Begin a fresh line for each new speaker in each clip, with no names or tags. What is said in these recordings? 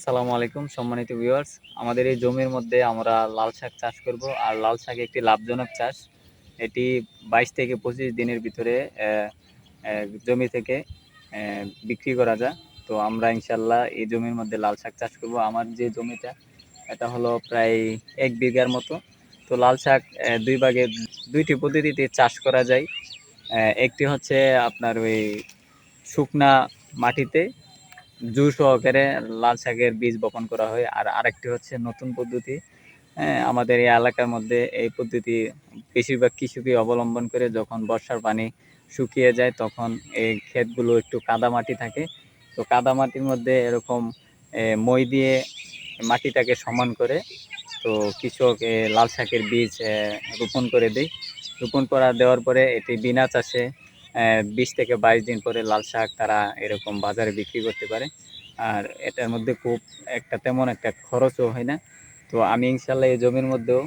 আসসালামু আলাইকুম, সম্মানিত ভিউয়ার্স আমাদের এই জমির মধ্যে আমরা লাল শাক চাষ করব, আর লাল শাক একটি লাভজনক চাষ। এটি বাইশ থেকে পঁচিশ দিনের ভিতরে জমি থেকে বিক্রি করা যায়। তো আমরা ইনশাল্লাহ এই জমির মধ্যে লাল শাক চাষ করব। আমার যে জমিটা, এটা হলো প্রায় এক বিঘার মতো। তো লাল শাক দুই ভাগে, দুইটি পদ্ধতিতে চাষ করা যায়। একটি হচ্ছে আপনার ওই শুকনা মাটিতে জু সহকারে লাল শাকের বীজ বপন করা হয়। আর আরেকটি হচ্ছে নতুন পদ্ধতি। হ্যাঁ আমাদের এই এলাকার মধ্যে এই পদ্ধতি বেশিরভাগ কৃষকই অবলম্বন করে যখন বর্ষার পানি শুকিয়ে যায় তখন এই ক্ষেতগুলো একটু কাদা মাটি থাকে। তো কাদা মাটির মধ্যে এরকম মই দিয়ে মাটিটাকে সমান করে তো কৃষক লাল শাকের বীজ রোপণ করে দেয়। রোপণ করা দেওয়ার পরে এটি বিনা চাষে বিশ থেকে বাইশ দিন পরে লাল শাক তারা এরকম বাজারে বিক্রি করতে পারে। আর এটার মধ্যে খুব একটা তেমন একটা খরচও হয় না। তো আমি ইনশাল্লাহ এই জমির মধ্যেও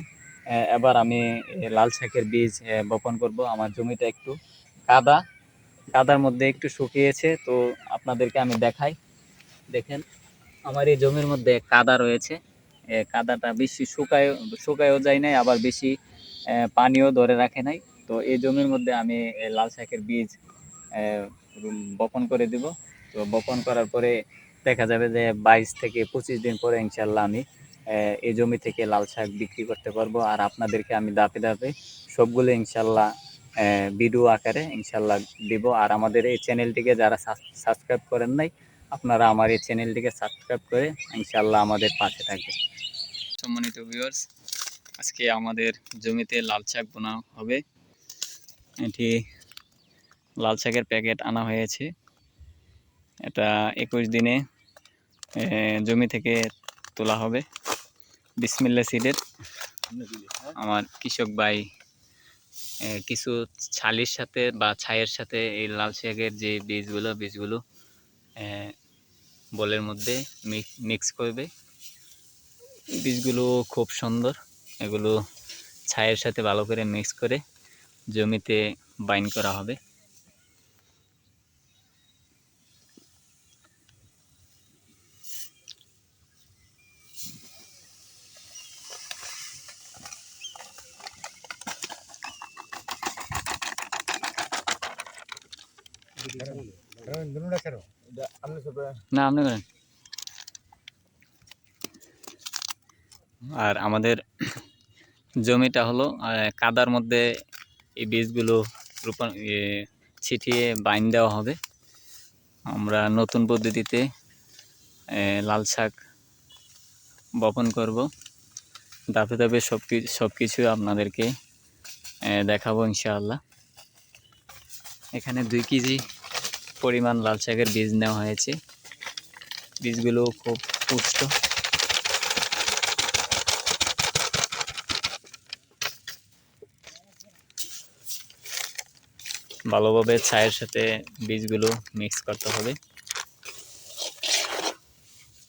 এবার আমি লাল শাকের বীজ বপন করব। আমার জমিটা একটু কাদা, কাদার মধ্যে একটু শুকিয়েছে। তো আপনাদেরকে আমি দেখাই। দেখেন, আমার এই জমির মধ্যে কাদা রয়েছে। কাদাটা বেশি শুকায়, শুকায়ও যায় নাই, আবার বেশি পানিও ধরে রাখে নাই। তো এই জমির মধ্যে আমি লাল শাকের বীজ বপন করে দিব। তো বপন করার পরে দেখা যাবে যে বাইশ থেকে পঁচিশ দিন পরে ইনশাল্লাহ আমি এই জমি থেকে লাল শাক বিক্রি করতে পারব। আর আপনাদেরকে আমি ধাপে ধাপে সবগুলো ইনশাল্লাহ ভিডিও আকারে ইনশাল্লাহ দিব। আর আমাদের এই চ্যানেলটিকে যারা সাবস্ক্রাইব করেন নাই, আপনারা আমার এই চ্যানেলটিকে সাবস্ক্রাইব করে ইনশাল্লাহ আমাদের পাশে থাকবেন। সম্মানিত ভিউয়ার্স আজকে আমাদের জমিতে লাল শাক বোনা হবে। এটি লাল শাকের প্যাকেট আনা হয়েছে। এটা একুশ দিনে জমি থেকে তোলা হবে। বিসমিল্লা সিডের। আমার কৃষক ভাই কিছু ছালির সাথে বা ছাইয়ের সাথে এই লাল শাকের যে বীজগুলো বীজগুলো বলের মধ্যে মিক্স করবে। বীজগুলো খুব সুন্দর। এগুলো ছাইয়ের সাথে ভালো করে মিক্স করে জমিতে বাইন করা হবে। না আপনি করেন। আর আমাদের জমিটা হলো কাদার মধ্যে এই বীজগুলো রোপণ এ, ছিটিয়ে বাইন দেওয়া হবে। আমরা নতুন পদ্ধতিতে লাল শাক বপন করব। ধাপে ধাপে সব সব কিছু আপনাদেরকে দেখাবো ইনশাআল্লাহ। এখানে দুই কেজি পরিমাণ লাল শাকের বীজ নেওয়া হয়েছে। বীজগুলো খুব পুষ্ট। ভালোভাবে ছায়ের সাথে বীজগুলো মিক্স করতে হবে।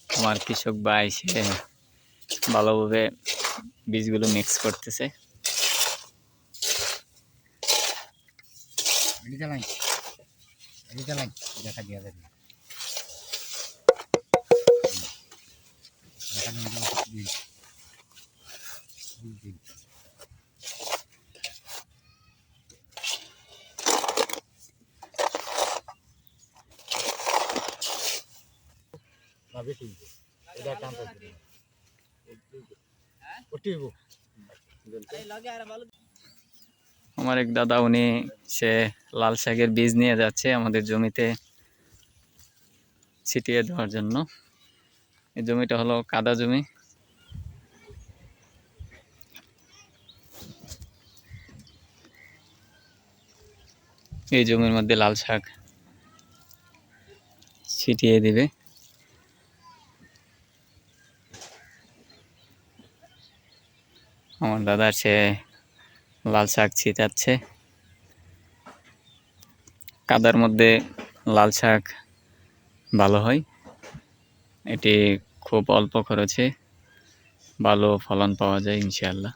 আমার কৃষক ভাই, সে ভালোভাবে বীজগুলো মিক্স করতেছে।
দেখা দিয়া যাবে
আমার এক দাদা, উনি সে লাল শাকের বীজ নিয়ে যাচ্ছে আমাদের জমিতে ছিটিয়ে দেওয়ার জন্য। এই জমিটা হলো কাদা জমি। এই জমির মধ্যে লাল শাক ছিটিয়ে দিবে। আমার দাদা, সে লাল শাক ছিটাচ্ছে। কাদার মধ্যে লাল শাক ভালো হয়। এটি খুব অল্প খরচে ভালো ফলন পাওয়া যায় ইনশাআল্লাহ।